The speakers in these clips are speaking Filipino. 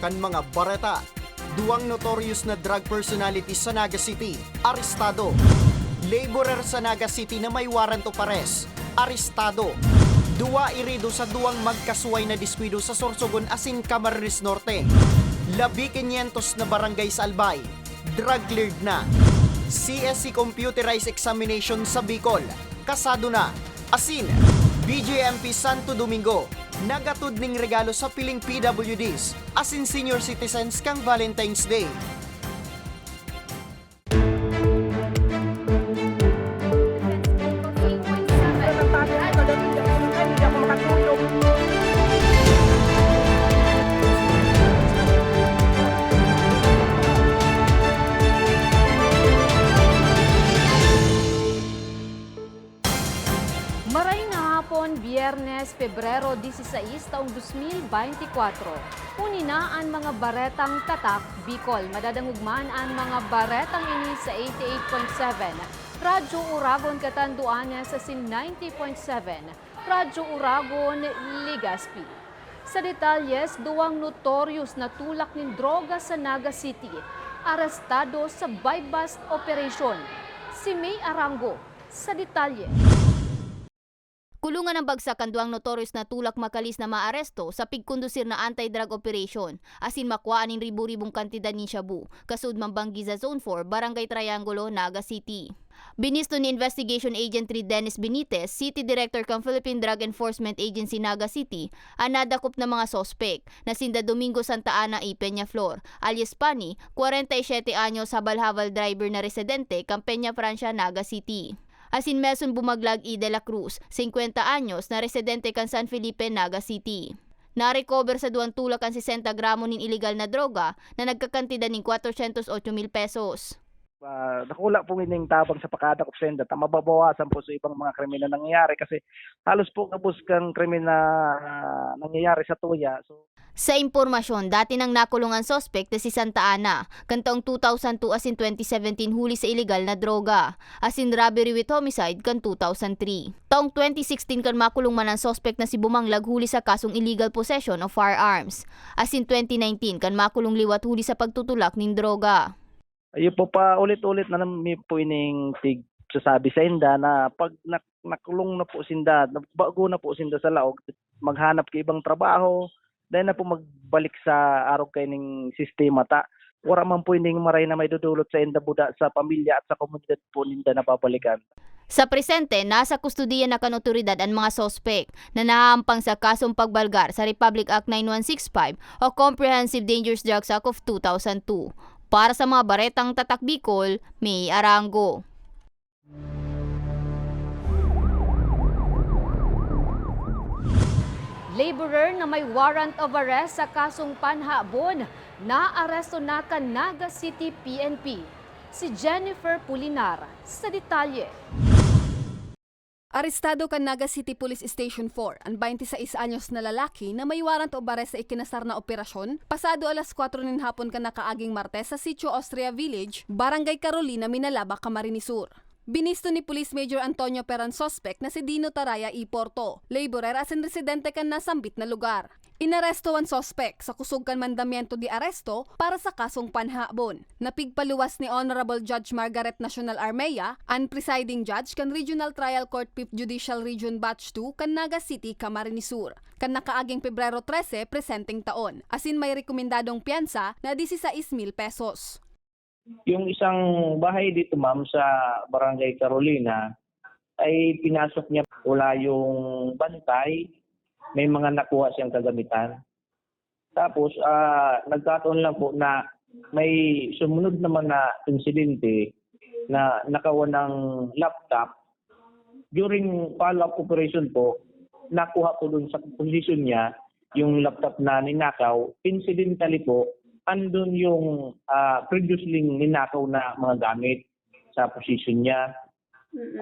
kan mga bareta. Duwang notorious na drug personality sa Naga City, arestado. Laborer sa Naga City na may warrant of arrest, arestado. Duwa irido sa duwang magkasuway na diskwido sa Sorsogon asin Camarines Norte. Labi 500 na barangay sa Albay, drug cleared na. CSC Computerized Examination sa Bicol, kasado na. Asin, BJMP Santo Domingo, nagatod ning regalo sa piling PWDs, asin senior citizens kang Valentine's Day. 16, taong 2024. Unina ang mga baretang tatak, Bicol. Madadangugman ang mga baretang ini sa 88.7. Radyo Uragon Katanduanes sa sin 90.7. Radyo Uragon Ligaspi. Sa detalyes, duwang notorious na tulak ng droga sa Naga City. Arestado sa buy-bust operation. Si May Arango. Sa detalye. Kulungan ng bagsak ang duwang notorious na tulak makalis na maaresto sa pigkondusir na anti-drug operation asin makuhaan ng ribu-ribong kantidad ni Shabu kasud mambanggi sa Zone 4, Barangay Triangulo, Naga City. Binisto ni Investigation Agent 3 Dennis Benitez, City Director kang Philippine Drug Enforcement Agency Naga City, ang nadakop na mga sospek na sinda Domingo Santa Ana y Peñaflor, alias Pani, 47 anyos habal-habal driver na residente kang Peña Francia, Naga City. Asin Melson Bumaglag E. de la Cruz, 50 anyos, na residente kan San Felipe, Naga City. Na-recover sa duwang tulak ang 60 gramo nin illegal na droga na nagkakantidad ng 408 mil pesos. Ah, nakula po ining tabang sa pakada of senda ta mababawasan po sa ibang mga krimen na nangyayari kasi halos po kabus kang krimen na ah, nangyayari sa tuya. So Sa impormasyon, dati nang nakulungan sospek na si Santa Ana, kantong 2002 asin 2017 huli sa illegal na droga, asin robbery with homicide kan 2003. Taong 2016 kan makulong man ang sospek na si Bumanglag huli sa kasong illegal possession of firearms, asin 2019 kan makulong liwat huli sa pagtutulak ng droga. ayun po pa ulit-ulit na namin po ining tig sasabi sa inda na pag nak nakulong na po sinda, bago na po sinda sa laog, maghanap kay ibang trabaho, dahil na po magbalik sa araw kay ning sistema ta. Wala man po ining maray na may dudulot sa inda buda sa pamilya at sa komunidad po ninda na babalikan. Sa presente, nasa kustudiya na kan otoridad ang mga sospek na nahahampang sa kasong pagbalgar sa Republic Act 9165 o Comprehensive Dangerous Drugs Act of 2002. Para sa mga baretang tatak Bicol, may Arango. Laborer na may warrant of arrest sa kasong panhabon na aresto na ka Naga City PNP. Si Jennifer Pulinar sa detalye. Arestado ka Naga City Police Station 4 ang 26 anyos na lalaki na may warrant o arrest sa ikinasar na operasyon pasado alas 4 ng hapon ka nakaaging Martes sa Sitio Austria Village, Barangay Carolina, Minalaba, Camarines Sur. Binisto ni Police Major Antonio Peran suspect na si Dino Taraya E. Porto, laborer as in residente kan nasambit na lugar. Inaresto ang suspect sa kusog kan mandamiento di aresto para sa kasong panhabon. Napigpaluwas ni Honorable Judge Margaret National Armea, ang presiding judge kan Regional Trial Court 5th Judicial Region Batch 2 kan Naga City, Camarines Sur. Kan nakaaging Pebrero 13, presenting taon. Asin may rekomendadong piyansa na 16,000 pesos. Yung isang bahay dito ma'am sa Barangay Carolina ay pinasok niya wala yung bantay, may mga nakuha siyang kagamitan. Tapos ah nagkataon lang po na may sumunod naman na insidente na nakawa ng laptop. During follow-up operation po, nakuha po dun sa position niya yung laptop na ninakaw. Incidentally po, andun yung ah, previously ninakaw na mga gamit sa position niya.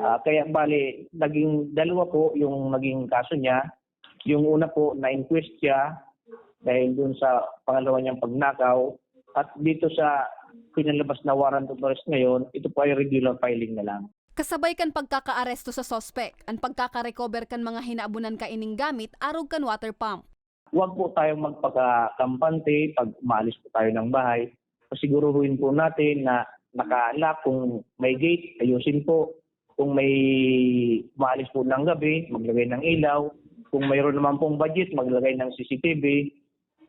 Ah, kaya bali, naging dalawa po yung naging kaso niya. Yung una po, na-inquest siya dahil dun sa pangalawa niyang pagnakaw. At dito sa pinalabas na warrant of arrest ngayon, ito po ay regular filing na lang. Kasabay kan pagkakaaresto sa sospek, ang pagkakarecover kan mga hinaabunan ka ining gamit arog kan water pump. Huwag po tayong magpaka-kampante pag umalis po tayo ng bahay. Pasiguruhin po natin na naka-lock kung may gate, ayusin po. Kung may umalis po ng gabi, maglagay ng ilaw. Kung mayroon naman pong budget, maglagay ng CCTV.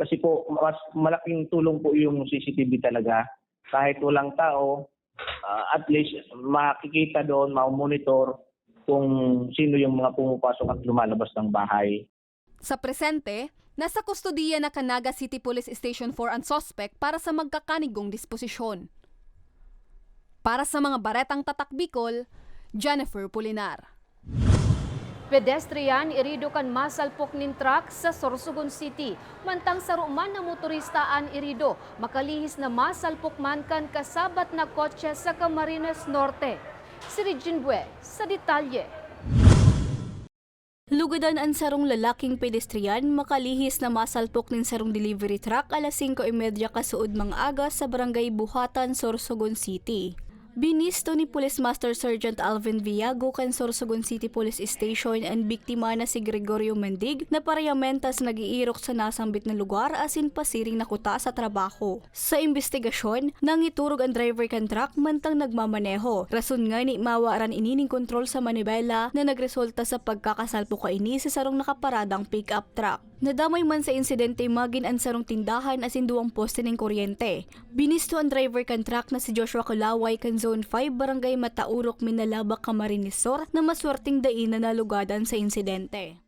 Kasi po, mas malaking tulong po yung CCTV talaga. Kahit walang tao, ah, at least makikita doon, ma-monitor kung sino yung mga pumapasok at lumalabas ng bahay. Sa presente, nasa kustodiya na Canaga City Police Station 4 ang suspect para sa magkakanigong disposisyon. Para sa mga baretang tatak Bicol, Jennifer Pulinar. Pedestrian irido kan masalpok nin truck sa Sorsogon City. Mantang sa ruman na motoristaan irido, makalihis na masalpok man kan kasabat na kotse sa Camarines Norte. Si Regine Bue sa detalye. Lugadan ang sarong lalaking pedestrian makalihis na masalpok ng sarong delivery truck alas 5.30 kasuod mga aga sa barangay Buhatan, Sorsogon City. Binisto ni Police Master Sergeant Alvin Villago kan Sorsogon City Police Station ang biktima na si Gregorio Mendig na parehamentas nagiirok sa nasambit na lugar asin pasiring nakuta sa trabaho. Sa investigasyon, nangiturog ang driver kan truck mantang nagmamaneho. Rason nga ni mawaran inining kontrol sa manibela na nagresulta sa pagkakasalpo ka ini sa sarong nakaparadang pick-up truck. Nadamay man sa insidente magin ang sarong tindahan asin duwang poste ng kuryente. Binisto ang driver kan truck na si Joshua Kalaway kan Zone 5 Barangay Mataurok Minalabak Camarinesor na maswerteng dain na nalugadan sa insidente.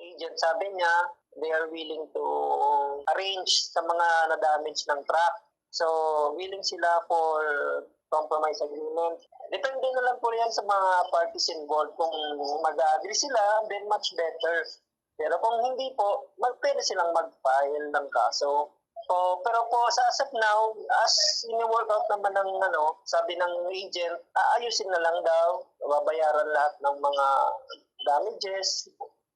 agent sabi niya they are willing to arrange sa mga na-damage ng truck. So, willing sila for compromise agreement. Depende na lang po yan sa mga parties involved. Kung mag-agree sila, then much better. Pero kung hindi po, mag pwede silang mag-file ng kaso. So, pero po sa as of now, as ini-work out naman ng ano, sabi ng agent, aayusin na lang daw, babayaran lahat ng mga damages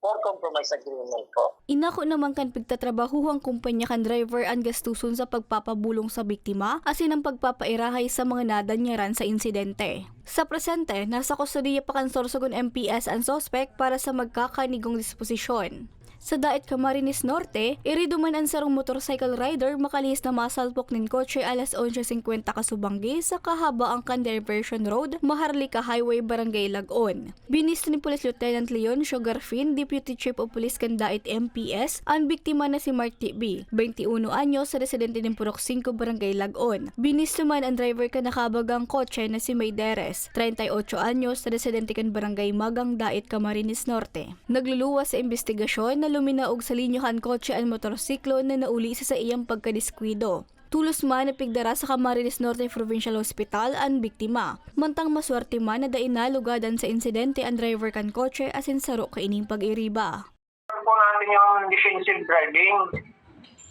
for compromise agreement po. Inako naman kan pagtatrabahuhang kumpanya kan driver ang gastuson sa pagpapabulong sa biktima asin ang pagpapairahay sa mga nadanyaran sa insidente. Sa presente, nasa kustodiya pa kan Sorsogon MPS ang sospek para sa magkakanigong disposisyon. Sa Daet Camarines Norte, irido man ang sarong motorcycle rider makalihis na masalpok nin kotse alas 11.50 kasubanggi sa kahaba ang kan Diversion Road, Maharlika Highway, Barangay Lagon. Binisto ni Police Lieutenant Leon Sugarfin, Deputy Chief of Police kan Daet MPS, ang biktima na si Mark T.B., 21 anyos, residente ng Purok 5, Barangay Lagon. Binisto man ang driver ka nakabagang kotse na si Mayderes, 38 anyos, residente kan Barangay Magang Daet, Camarines Norte. Nagluluwas sa investigasyon na luminaog sa linyahan kotse ang motorsiklo na nauli sa sa iyang pagkadiskwido. Tulos man na pigdara sa Camarines Norte Provincial Hospital ang biktima. Mantang maswerte man na dain nalugadan sa insidente ang driver kan kotse asin saro kaining pag-iriba. po natin yung defensive driving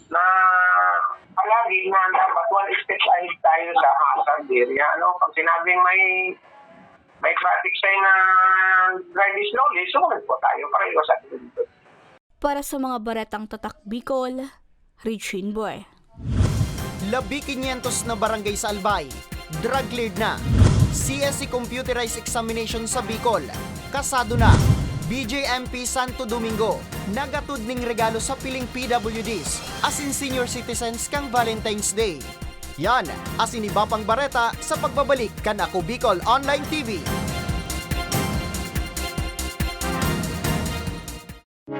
na palagi na dapat one step ahead tayo sa hazard area. Ano? Pag sinabing may may traffic sign na drive slowly, sumunod po tayo para iwasan dito. Para sa mga baretang tatak Bicol, Regine Boy. Labi 500 na barangay sa Albay, drug cleared na. CSC Computerized Examination sa Bicol, kasado na. BJMP Santo Domingo, nagatud ning regalo sa piling PWDs, asin senior citizens kang Valentine's Day. Yan, asin iba pang bareta sa pagbabalik kan ako Bicol Online TV.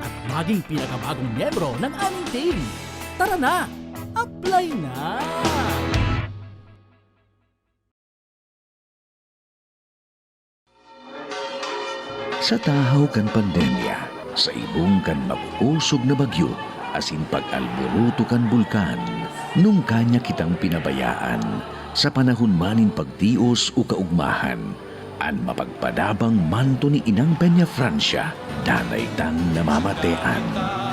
at maging pinakabagong miyembro ng aming team. Tara na! Apply na! Sa tahaw kan pandemya, sa ibong kan mag-usog na bagyo, asin pag-alburuto kan bulkan, nung kanya kitang pinabayaan, sa panahon manin pagtios o kaugmahan, an mapagpadabang manto ni Inang Peña Francia, danay tang namamatean.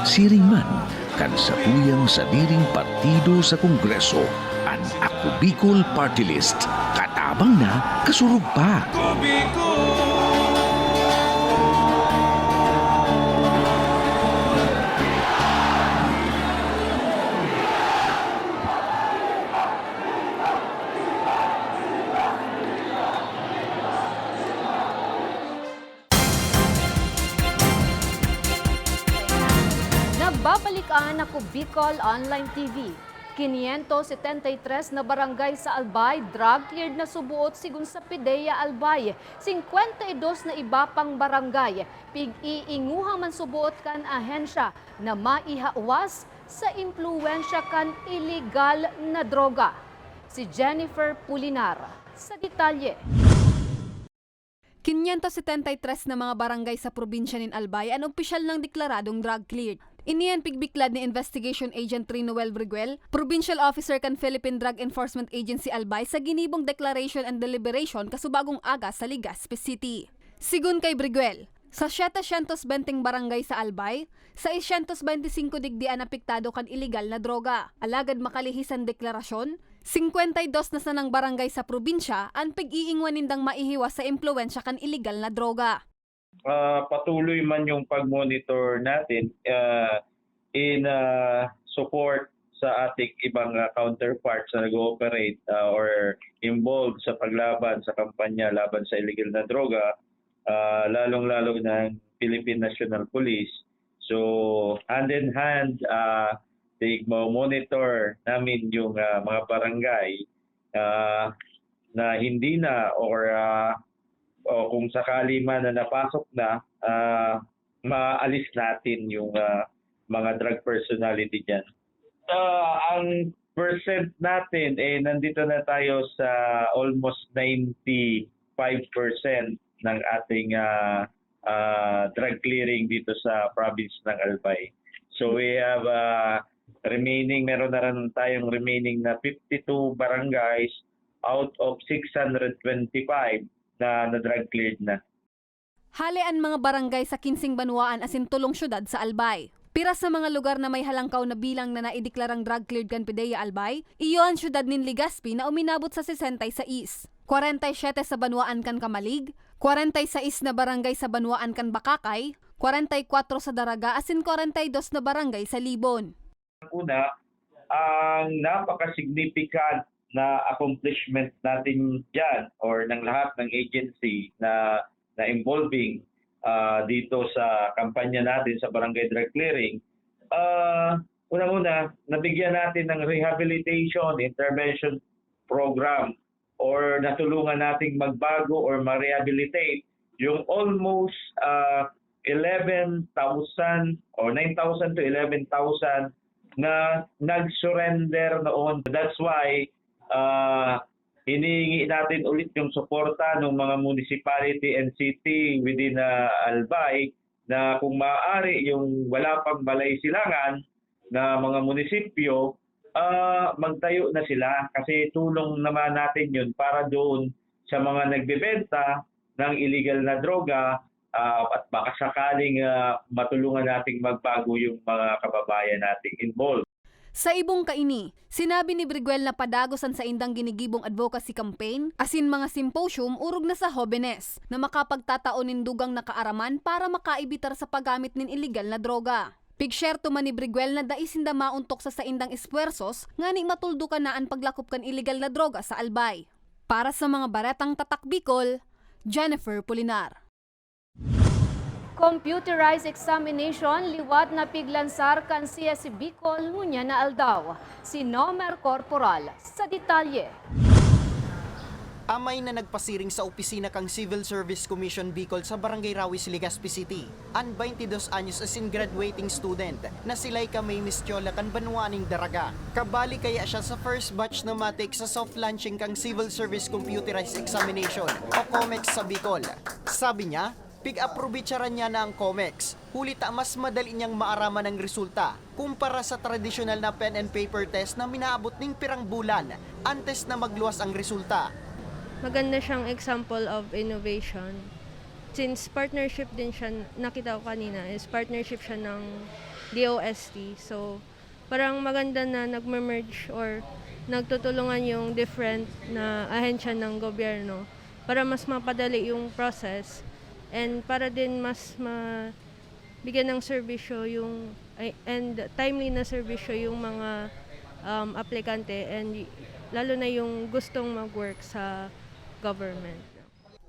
Siring man, kan sa tuyang sa diring partido sa Kongreso, an Ako Bicol Party List, katabang na kasurug pa. Nagbabalikan Online TV. 573 na barangay sa Albay, drug cleared na subuot sigun sa Pidea Albay. 52 na iba pang barangay, pig-iinguha man subuot kan ahensya na maihawas sa impluensya kan illegal na droga. Si Jennifer Pulinar sa detalye. 573 na mga barangay sa probinsya ng Albay ang opisyal ng deklaradong drug cleared. Iniyan pigbiklad ni Investigation Agent Trinoel Briguel, Provincial Officer kan Philippine Drug Enforcement Agency Albay sa ginibong Declaration and Deliberation kasubagong aga sa Legazpi City. Sigun kay Briguel, sa 720 barangay sa Albay, sa 625 digdian apektado kan illegal na droga. Alagad makalihisan deklarasyon, 52 na sanang barangay sa probinsya ang pag-iingwan nindang maihiwas sa impluensya kan illegal na droga. Ah, patuloy man yung pag-monitor natin ah, in ah, support sa ating ibang ah, counterparts na nag-ooperate ah, or involved sa paglaban sa kampanya laban sa illegal na droga, ah, lalong-lalo ng Philippine National Police. So, hand in hand, uh, monitor namin yung ah, mga barangay ah, na hindi na or ah, o kung sakali man na napasok na, ah, maalis natin yung ah, mga drug personality dyan. Ah, ang percent natin, eh, nandito na tayo sa almost 95% ng ating ah, ah, drug clearing dito sa province ng Albay. So we have ah, remaining, meron na rin tayong remaining na 52 barangays out of 625 na na-drug cleared na. Halian mga barangay sa Kinsing Banwaan asin tulong syudad sa Albay. Pira sa mga lugar na may halangkaw na bilang na naideklarang drug cleared kan Pidea Albay, iyo ang syudad nin Legazpi na uminabot sa 60 sa is. 47 sa Banwaan kan Kamalig, 46 na barangay sa Banwaan kan Bakakay, 44 sa Daraga asin 42 na barangay sa Libon. Una, ang napaka-significant na accomplishment natin dyan or ng lahat ng agency na na involving ah, dito sa kampanya natin sa barangay drug clearing, ah unang-una, nabigyan natin ng rehabilitation intervention program or natulungan nating magbago or ma-rehabilitate yung almost ah, 11,000 or 9,000 to 11,000 na nag-surrender noon. That's why uh, hinihingi natin ulit yung suporta ng mga municipality and city within uh, Albay na kung maaari yung wala pang balay silangan na mga munisipyo, uh, magtayo na sila kasi tulong naman natin yun para doon sa mga nagbebenta ng illegal na droga uh, at baka sakaling uh, matulungan nating magbago yung mga kababayan nating involved. Sa ibong kaini, sinabi ni Briguel na padagosan sa indang ginigibong advocacy campaign, asin mga symposium urog na sa hobenes, na makapagtatao nin dugang nakaaraman para makaibitar sa paggamit nin illegal na droga. Pigsyerto man ni Briguel na daisinda mauntok sa saindang espuersos nga ni matuldo ka na ang paglakop kan illegal na droga sa Albay. Para sa mga baretang tatak Bicol, Jennifer Pulinar. Computerized examination liwat na piglansar kan CS Bicol ngunya na aldaw. Si Nomer Corporal sa detalye. Amay na nagpasiring sa opisina kang Civil Service Commission Bicol sa Barangay Rawis, Legazpi City. An 22 anyos as in graduating student na sila'y kamay Miss Chola kan banwaning daraga. Kabali kaya siya sa first batch na matik sa soft launching kang Civil Service Computerized Examination o COMEX sa Bicol. Sabi niya, pig-aprobitsaran niya na ang COMEX. Hulita mas madali niyang maaraman ang resulta kumpara sa tradisyonal na pen and paper test na minaabot ning pirang bulan antes na magluwas ang resulta. maganda siyang example of innovation. Since partnership din siya, nakita ko kanina, is partnership siya ng DOST. So, parang maganda na nag-merge or nagtutulungan yung different na ahensya ng gobyerno para mas mapadali yung process and para din mas ma bigyan ng serbisyo yung and timely na serbisyo yung mga um, aplikante and lalo na yung gustong mag-work sa government.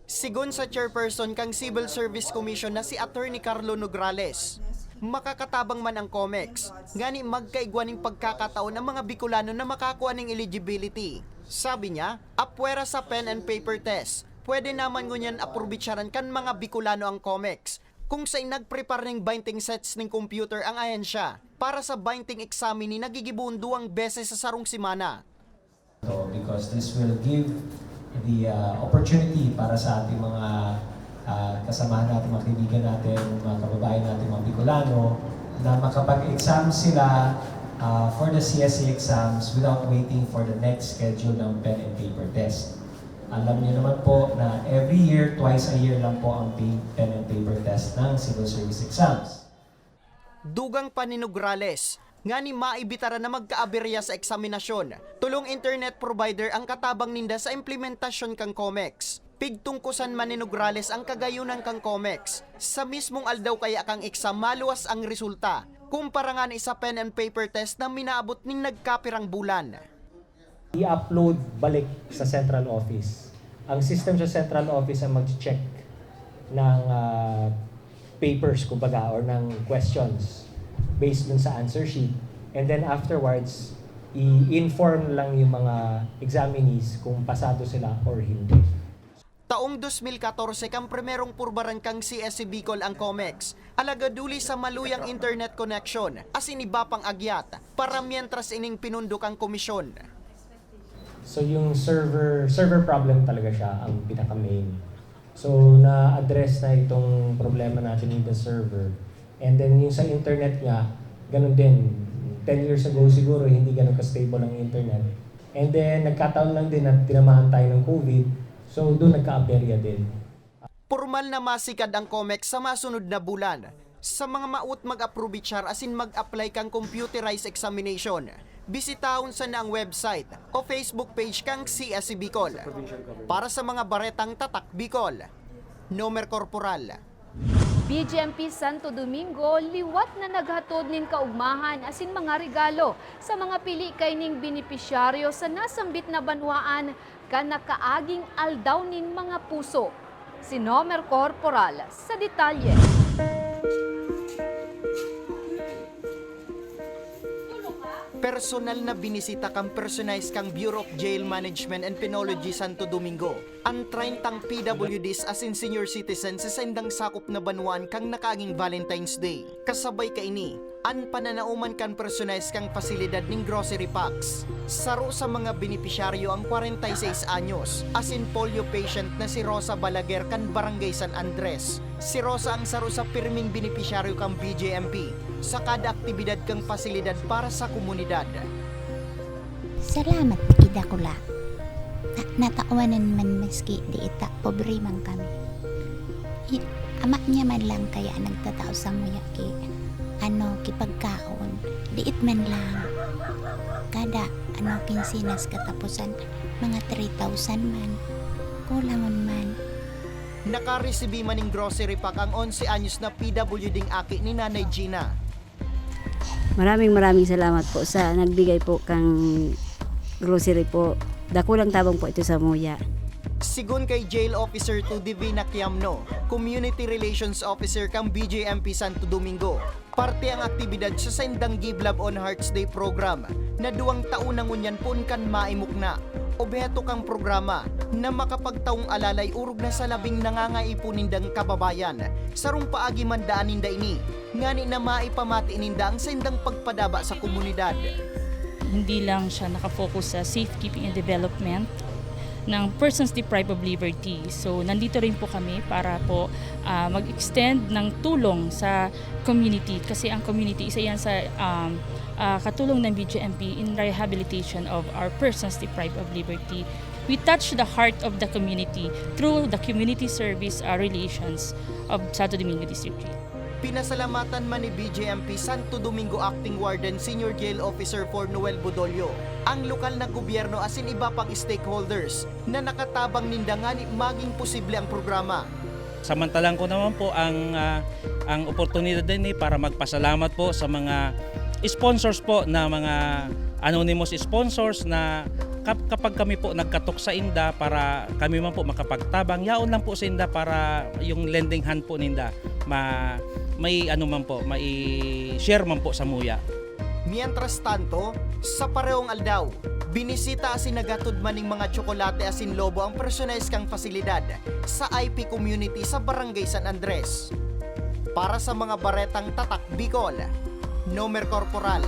Sigon sa chairperson kang Civil Service Commission na si Attorney Carlo Nograles, makakatabang man ang COMEX, ngani magkaigwaning pagkakataon ng mga Bicolano na makakuha ng eligibility. Sabi niya, apwera sa pen and paper test, pwede naman ngunyan aprobitsaran kan mga Bicolano ang COMEX kung sa'y nagprepare ng binding sets ng computer ang ahensya para sa binding examen ni nagigibuon duwang beses sa sarong simana. So, because this will give the uh, opportunity para sa ating mga uh, kasamahan natin, mga kaibigan natin, mga kababayan natin, mga Bicolano, na makapag-exam sila uh, for the CSE exams without waiting for the next schedule ng pen and paper test. Alam niyo naman po na every year, twice a year lang po ang pen and paper test ng civil service exams. Dugang paninograles, nga ni maibitara na magkaaberya sa eksaminasyon. Tulong internet provider ang katabang ninda sa implementasyon kang COMEX. Pigtungkusan maninograles ang kagayunan kang COMEX. Sa mismong aldaw kaya kang exam maluwas ang resulta. Kumpara nga ni sa pen and paper test na minaabot ning nagkapirang bulan. I-upload balik sa central office. Ang system sa central office ang mag-check ng ah, papers, kumbaga, or ng questions based dun sa answer sheet. And then afterwards, i-inform lang yung mga examinees kung pasado sila or hindi. Taong 2014 kang primerong purbaran kang CSC Bicol ang COMEX. Alagaduli sa maluyang internet connection as iniba pang agyat para mientras ining pinundo kang komisyon. So yung server server problem talaga siya ang pinaka main. So na-address na itong problema natin with the server. And then yung sa internet nga, ganun din. 10 years ago siguro hindi ganun ka-stable ang internet. And then nagkataon lang din na tinamaan tayo ng COVID. So doon nagka-aberya din. Formal na masikad ang COMEX sa masunod na bulan. Sa mga maut mag-aprobitsyar asin mag-apply kang computerized examination, bisitahon sa ang website o Facebook page kang CSC Bicol. Para sa mga baretang tatak Bicol, Nomer Corporal. BGMP Santo Domingo liwat na naghatod nin kaugmahan asin mga regalo sa mga pili kay ning benepisyaryo sa nasambit na banwaan ka nakaaging aldaw nin mga puso. Si Nomer Corporal sa detalye. Personal na binisita kang personalized kang Bureau of Jail Management and Penology Santo Domingo. Ang 30 PWDs as in senior citizens sa sendang sakop na banwaan kang nakaaging Valentine's Day. Kasabay ka ini, an pananauman kan personalized kang pasilidad ning grocery packs. Saro sa mga benepisyaryo ang 46 anyos, as in polio patient na si Rosa Balaguer kan Barangay San Andres. Si Rosa ang saro sa pirming benepisyaryo kang BJMP sa kada aktibidad kang pasilidad para sa komunidad. Salamat kita kula. Na, natauanan man maski di ita pobre man kami. I, ama niya man lang kaya nagtatao sa muya ki ano kipagkaon diit man lang kada ano kinsinas katapusan mga 3,000 man kulangon man Nakaresibi maning grocery pack ang 11 anyos na PWDing aki ni Nanay Gina. Maraming maraming salamat po sa nagbigay po kang grocery po. Dakulang tabang po ito sa Muya. Sigun kay Jail Officer 2 Divina Quiamno, Community Relations Officer kang BJMP Santo Domingo. Parte ang aktibidad sa Sendang Giblab on Hearts Day program na duwang taon nang unyan pun kan maimukna. Obheto kang programa na makapagtaong alalay urog na sa labing nangangaipunindang kababayan. Sarong paagi mandaan ninda ini, ngani na maipamati ninda ang sendang pagpadaba sa komunidad. hindi lang siya nakafocus sa safekeeping and development ng persons deprived of liberty. So nandito rin po kami para po ah, mag-extend ng tulong sa community kasi ang community isa yan sa um, ah, katulong ng BJMP in rehabilitation of our persons deprived of liberty. We touch the heart of the community through the community service ah, relations of Santo Domingo District 3. Pinasalamatan man ni BJMP Santo Domingo Acting Warden Senior Jail Officer for Noel Budolyo ang lokal na gobyerno asin iba pang stakeholders na nakatabang nindangani maging posible ang programa. Samantalang ko naman po ang ah, ang oportunidad din eh para magpasalamat po sa mga sponsors po na mga anonymous sponsors na kap- kapag kami po nagkatok sa Inda para kami man po makapagtabang yaon lang po sa Inda para yung lending hand po ninda ma may ano man po mai share man po sa muya Mientras tanto, sa parehong aldaw, binisita asin nagatod maning mga tsokolate asin lobo ang personalis kang pasilidad sa IP community sa Barangay San Andres. Para sa mga baretang tatak Bicol, Nomer Corporal.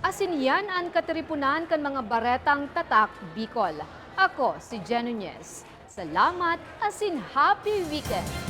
Asin yan ang kateripunan kan mga baretang tatak Bicol. Ako si Jen. Salamat asin happy weekend!